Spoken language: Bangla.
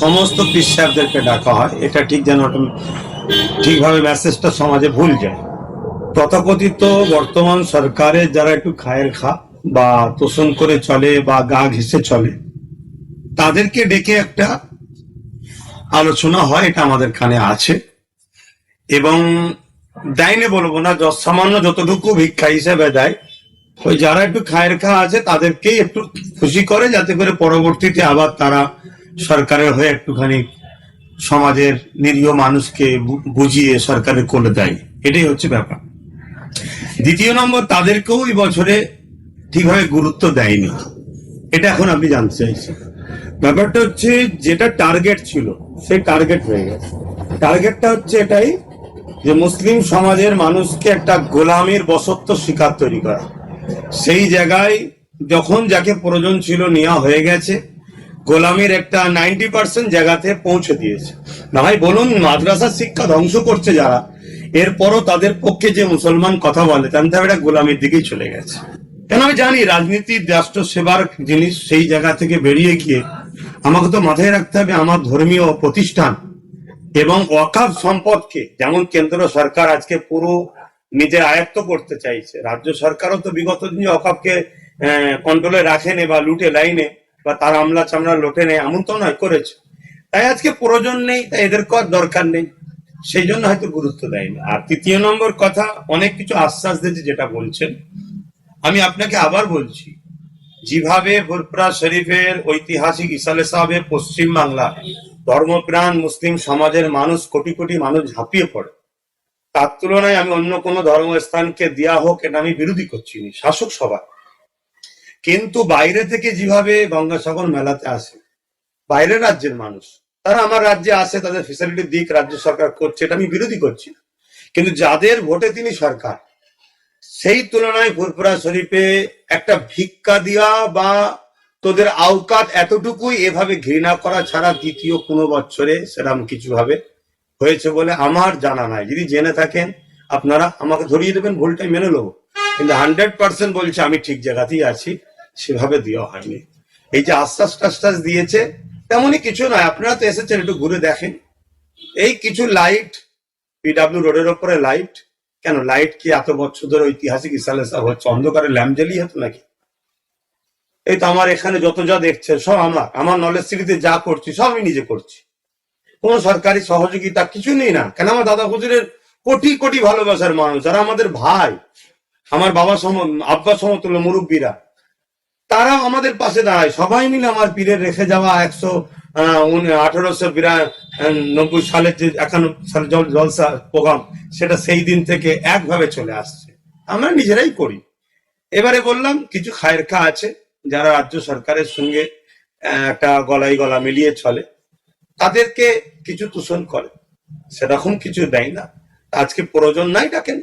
সমস্ত পীর সাহেবদেরকে ডাকা হয়। এটা ঠিক যেন ঠিকভাবে মেসেজটা সমাজে ভুল যায়। তথাকথিত বর্তমান সরকারের যারা একটু খায়ের খা বা তোষণ করে চলে বা গা ঘেসে চলে, তাদেরকে ডেকে একটা আলোচনা হয়, এটা আমাদের কানে আছে। এবং দেয়নি বলব না সামান্য যতটুকু ভিক্ষা হিসেবে দেয়, ওই যারা একটু খায়ের খা আছে, তাদেরকেই একটু খুশি করে, যাতে করে পরবর্তীতে আবার তারা সরকারের হয়ে একটুখানি সমাজের নিরীহ মানুষকে বুঝিয়ে সরকারের কোলে দেয়। এটাই হচ্ছে ব্যাপার। দ্বিতীয় নম্বর, তাদেরকেও এই বছরে ঠিকভাবে গুরুত্ব দেয়নি। এটা এখন আপনি জানতে চাইছেন ব্যাপারটা হচ্ছে, যেটা টার্গেট ছিল সেই টার্গেট হয়ে গেছে। টার্গেটটা হচ্ছে এটাই যে মুসলিম সমাজের মানুষকে একটা গোলামির বসত্ব শিকার তৈরি করা। সেই জায়গায় যখন যাকে প্রয়োজন ছিল নেওয়া হয়ে গেছে গোলামির একটা নাইনটি পার্সেন্ট জায়গাতে পৌঁছে দিয়েছে। না হয় বলুন, মাদ্রাসার শিক্ষা ধ্বংস করছে যারা, এরপরও তাদের পক্ষে যে মুসলমান কথা বলে হবে এটা গোলামির দিকেই চলে গেছে। কেন আমি জানি রাজনীতি রাষ্ট্র সেবার জিনিস সেই জায়গা থেকে বেরিয়ে গিয়ে, আমাকে তো মাথায় রাখতে হবে আমার ধর্মীয় প্রতিষ্ঠান এবং ওয়াকাফ সম্পদকে, যেমন কেন্দ্র সরকার আজকে পুরো নিজের আয়ত্ত করতে চাইছে, রাজ্য সরকারও তো বিগত দিনে ওয়াকাফকে কন্ট্রোলে রাখেনি বা লুটে লাইনে বা তার আমলা চামড়া লোটে নেই এমন তো নয় করেছে। তাই আজকে প্রয়োজন নেই তাই এদের কর দরকার নেই। সেই জন্য হয়তো গুরুত্ব দেয়নি। আর তৃতীয় নম্বর কথা অনেক কিছু আশ্বাস দিয়েছে যেটা বলছেন। আমি আপনাকে আবার বলছি যেভাবে ফুরপুরা শরীফের ঐতিহাসিক ইসালে সাহেবের পশ্চিম বাংলা ধর্মপ্রাণ মুসলিম সমাজের মানুষ কোটি কোটি মানুষ ঝাঁপিয়ে পড়ে তার তুলনায় আমি অন্য কোনো ধর্মস্থানকে দেয়া হোক এটা আমি বিরোধী করছি না, শাসক সভা। কিন্তু বাইরে থেকে যেভাবে গঙ্গাসাগর মেলাতে আসে, বাইরের রাজ্যের মানুষ, তারা আমার রাজ্যে আসে, তাদের ফেসিলিটি দিক, রাজ্য সরকার করছে, এটা আমি বিরোধী করছি না। কিন্তু যাদের ভোটে তিনি সরকার, সেই তুলনায় ফুরফুরা শরীফে একটা ভিক্ষা দেওয়া বা তোদের আওকাত এতটুকুই এভাবে ঘৃণা করা ছাড়া দ্বিতীয় কোনো বছরে সেরকম কিছু ভাবে হয়েছে বলে আমার জানা নাই। যদি জেনে থাকেন, আপনারা আমাকে ধরিয়ে দেবেন, ভুলটাই মেনে নেব। কিন্তু হান্ড্রেড পার্সেন্ট বলছে, আমি ঠিক জায়গাতেই আছি। সেভাবে দেওয়া হয়নি। এই যে আশ্বাস টাশ্বাস দিয়েছে, তেমনই কিছু নয়। আপনারা তো এসেছেন, একটু ঘুরে দেখেন। এই কিছু লাইট পিডাব্লিউ রোডের ওপরে লাইট কেন লাইট কি এত বছর ধরে ঐতিহাসিক ইসালে হচ্ছে? অন্ধকারে ল্যাম্প জ্বালিয়ে হতো নাকি? এই তো আমার এখানে যত যা দেখছে, সব আমার। আমার নলেজ সিটিতে যা করছি সব আমি নিজে করছি। কোন সরকারি সহযোগিতা কিছু নেই না। কেন, আমার দাদা হুজুরের কোটি কোটি ভালোবাসার মানুষ যারা আমাদের ভাই, আমার বাবা সম আব্বা সমতুল্য মুরব্বীরা। তারা আমাদের পাশে দাঁড়ায়। সবাই মিলে আমার পীরের রেখে যাওয়া একশো আঠারোশো নব্বই সালের যে একান্ন সালে জলসা প্রোগ্রাম, সেটা সেই দিন থেকে একভাবে চলে আসছে। আমরা নিজেরাই করি। এবারে বললাম, কিছু খায়ের খা আছে, যারা রাজ্য সরকারের সঙ্গে একটা গলায় গলা মিলিয়ে চলে। তাদেরকে কিছু তোষণ করে। সেরকম কিছু দেয় না। আজকে প্রয়োজন নাই ডাকেন।